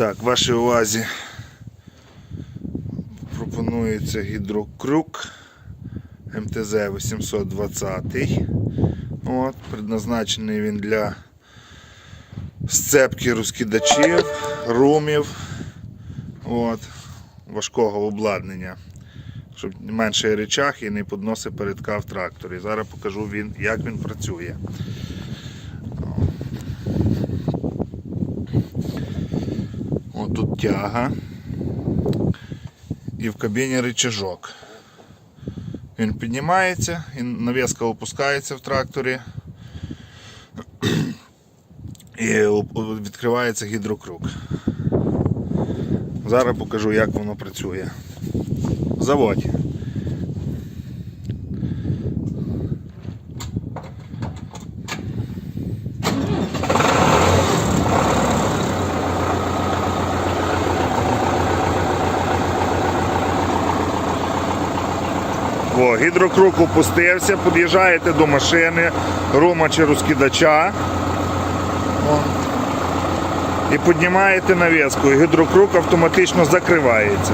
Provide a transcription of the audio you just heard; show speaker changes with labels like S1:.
S1: Так, вашій увазі пропонується гідрокрук МТЗ 820. От, предназначений він для сцепки розкидачів, румів, от, важкого обладнання, щоб менший речах і не підносив передка в тракторі. Зараз покажу він, як він працює. Тут тяга. І в кабіні рычажок. Він піднімається, і навіска опускається в тракторі. І відкривається гідрокруг. Зараз покажу, як воно працює. Заводь. О, гідрокруг опустився, під'їжджаєте до машини, рума чи розкидача. І піднімаєте навіску, і гідрокруг автоматично закривається.